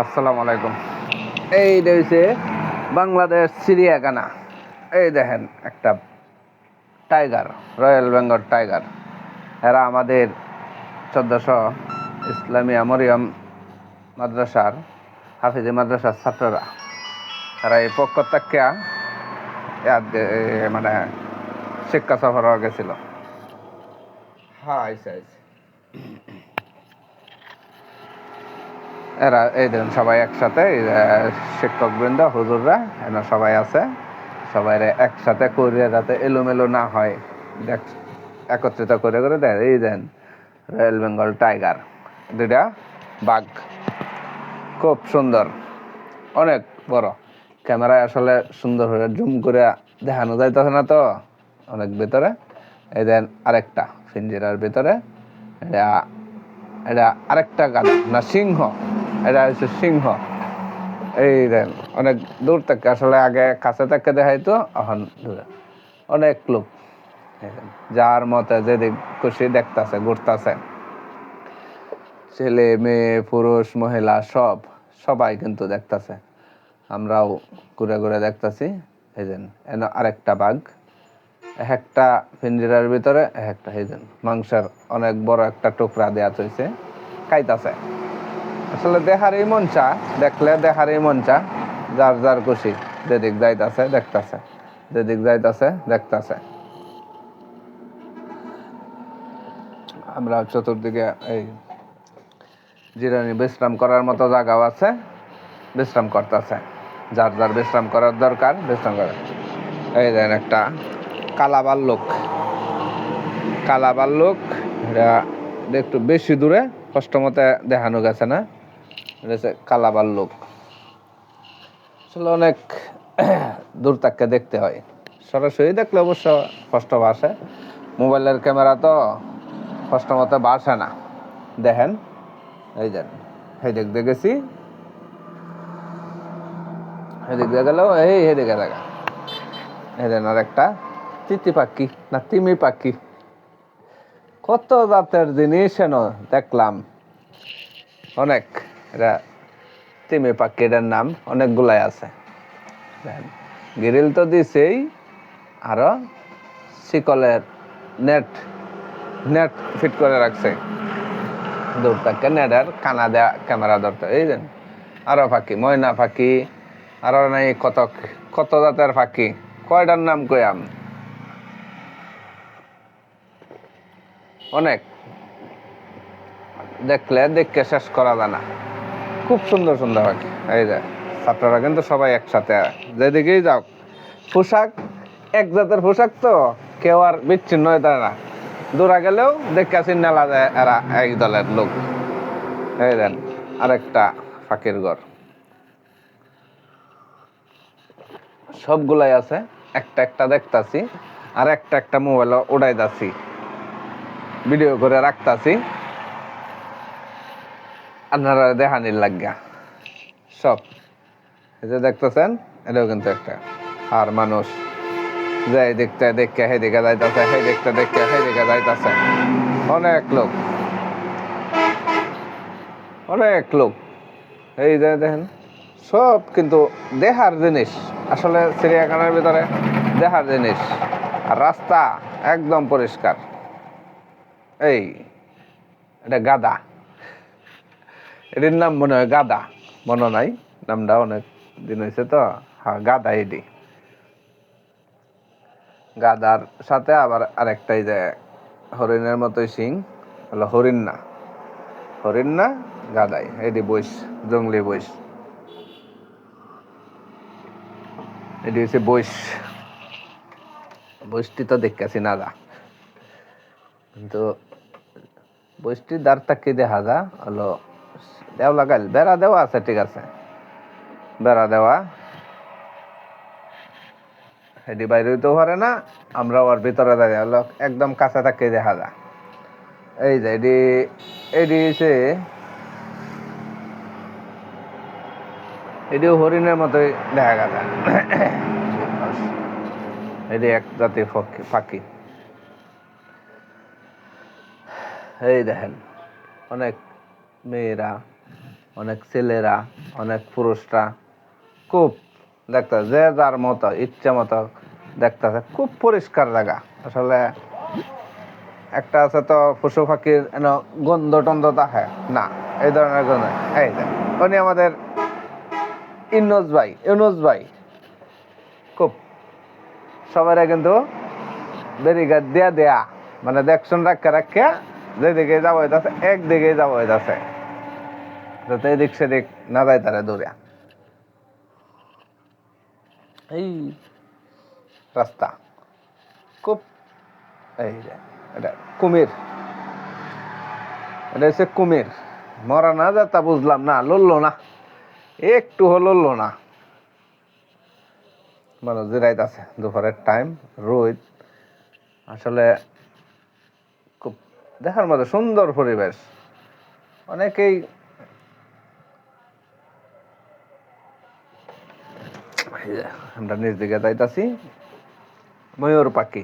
আসসালামু আলাইকুম। এই রয়েছে বাংলাদেশ চিড়িয়াখানা এই দেখেন একটা টাইগার, রয়্যাল বেঙ্গল টাইগার। এরা আমাদের চোদ্দশো ইসলামিয়া মরিয়ম মাদ্রাসার, হাফিজি মাদ্রাসার ছাত্ররা। এরা এই পক্ষ থেকে মানে শিক্ষা সফর গেছিল। হ্যাঁ আইসে আইসে এরা এই দেখুন সবাই একসাথে শিক্ষক বৃন্দ হুজুররা, এরা সবাই আছে। সবাই একসাথে করে যাতে এলোমেলো না হয়, দেখ, একত্রিত করে করে দেন এই দেন রয়্যাল বেঙ্গল টাইগার দুটা বাঘ, খুব সুন্দর, অনেক বড়। ক্যামেরায় আসলে সুন্দর করে জুম করে দেখানো যাইতেছে না তো, অনেক ভেতরে। এই দেন আরেকটা পিঞ্জিরার ভেতরে এটা এটা আরেকটা গাছ না সিংহ। এটা হচ্ছে সিংহ। এই দেন, অনেক দূর থেকে আসলে আগে কাছে থেকে দেখাইতো, এখন দূরে। অনেক লোক। যার মতে যেদিক খুশি দেখতাছে, ঘুরতাছে। ছেলে, মেয়ে, পুরুষ, মহিলা, সব, সবাই কিন্তু দেখতাছে। আমরাও ঘুরে ঘুরে দেখতাছি। এই দেন, এন আরেকটা বাঘ। এক একটা পিঞ্জিরার ভিতরে এক একটা, এই মাংসের অনেক বড় একটা টুকরা দেওয়া হয়েছে খাইতাছে। আসলে দেখারই মন চা দেখলে দেখারই মন চা যার যার খুশি, যেদিক যাইতাছে, দেখতাছে। যেদিক যাইতাছে, দেখতাছে। আমরা চতুর্দিকে এই জিরানি বিশ্রাম করার মতো জায়গাও আছে, বিশ্রাম করতেছে। যার যার বিশ্রাম করার দরকার, বিশ্রাম করে। এই দেন একটা কালা ভাল্লুক কালা ভাল্লুক এটা এটা একটু বেশি দূরে, কষ্ট মতে দেখানো গেছে না? এটা হচ্ছে কালা ভাল্লুক আসলে অনেক দূর থেকে দেখতে হয়। সরাসরি দেখলে অবশ্য কষ্ট বাসে মোবাইলের ক্যামেরা তো কষ্ট মতো বাসে না। দেখেন, এই দেন এই দিয়ে গেছি। এদিক গেলেও এই এদিকে দেখা। এই আর একটা, তিতি পাখি না তিমি পাখি। কত জাতের জিনিস দেখলাম। অনেক। এটা তিমি পাখি এটার নাম, অনেকগুলাই আছে। গ্রিল তো দিছেই, আরও শিকলের নেট নেট ফিট করে রাখছে। দূর থেকে নেটের কানা দেয়া, ক্যামেরা ধরতে, এই দেন আরও পাখি, ময়না পাখি, আরও নাই কত কত জাতের পাখি, কয়টার নাম কয়াম অনেক। দেখলে দেখকে শেষ করা যায় না। খুব সুন্দর সুন্দর পাখি এই যে, ছাত্ররা কিন্তু সবাই একসাথে যেদিকেই যাও, পোশাক, এক জাতের পোশাক তো কেউ আর বিচ্ছিন্ন হয়ে না। দূরা গেলেও দেখে চিন্নালা যায় এরা এক দলের লোক। এই দেন, আরেকটা ফাঁকির ঘর। সবগুলাই আছে, একটা একটা দেখতাছি, আর একটা একটা মোবাইল উড়াই যাচ্ছি ভিডিও করে রাখতাছি। আপনারা দেখানির লাগিয়া সব। এই যে দেখতেছেন, এটাও কিন্তু একটা আর মানুষ। যাই দেখতে, দেখে হে দিকে যাইতাছে হে দেখতে, দেখে হে দিকে যাইতাছে। অনেক লোক। অনেক লোক। এই যে দেখেন, সব কিন্তু দেহার জিনিস। আসলে চিড়িয়াখানার ভিতরে দেহার জিনিস। আর রাস্তা একদম পরিষ্কার। এই, এটা গাদা। এটির নাম মনে হয় গাদা। মনে নাই? নামটা অনেক দিন হয়েছে তো। হ্যাঁ গাদা এটি গাদার সাথে আবার আরেকটাই যে হরিণের মতোই সিং। হলো হরিণ। না হরিণ না গাদাই। এটি বইস, জঙ্গলি বইস। এটি হচ্ছে বইস। বইসটি তো দেখতেছি না যা কিন্তু বইসটির দ্বার তাকে দেখা যা হলো দেওয়া লাগাইল। বেড়া দেওয়া আছে, ঠিক আছে। বেড়া দেওয়া। এটি বাইরে তো পারে না আমরা ওর ভিতরে দাঁড়িয়ে হলো একদম কাছে থাকে দেখা যায়। এই যে এটি এটি হচ্ছে এটিও হরিণের মতোই দেখা গেল। এটি এক জাতির পাখি এই দেখেন, অনেক মেয়েরা অনেক ছেলেরা, অনেক পুরুষরা খুব দেখতে যে যার মতো, ইচ্ছা মতো দেখতেছে। খুব পরিষ্কার জায়গা। আসলে একটা আছে তো, পশু পাখির গন্ধ টন্ধ থাকে না, এই ধরনের গন্ধ। এই উনি আমাদের ইনোজ ভাই, ইউনুস ভাই। খুব সবাই কিন্তু ব্যারিকেড দিয়া দেয়া মানে দেখশন রাখা রাখা যেদিকে যাব হইতাছে একদিকে যাব হইতাছে। যাতে এদিক সেদিক না যায় তারা দৌড়ে। এই রাস্তা। খুব এই এটা কুমির। এটা হচ্ছে কুমির। মরা না যা তা বুঝলাম না লড়লো না। একটু লড়লো না। মানুষ জিরাইত আছে দুপুরের টাইম রোদ। আসলে খুব দেখার মতো সুন্দর পরিবেশ। অনেকেই এই যে, আমরা নিজ দিকে যাইতাছি। ময়ূর পাখি।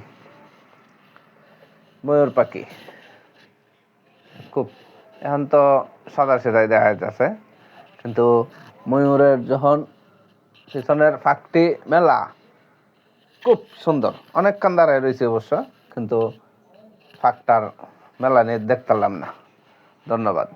ময়ূর পাখি। খুব, এখন তো সাদা সেদাই দেখা যাচ্ছে কিন্তু ময়ূরের যখন পিছনের ফাঁকটি মেলা, খুব সুন্দর। অনেক কান্দারায় রয়েছে অবশ্য, কিন্তু ফাঁকটার মেলা নিয়ে দেখতে পারলাম না। ধন্যবাদ।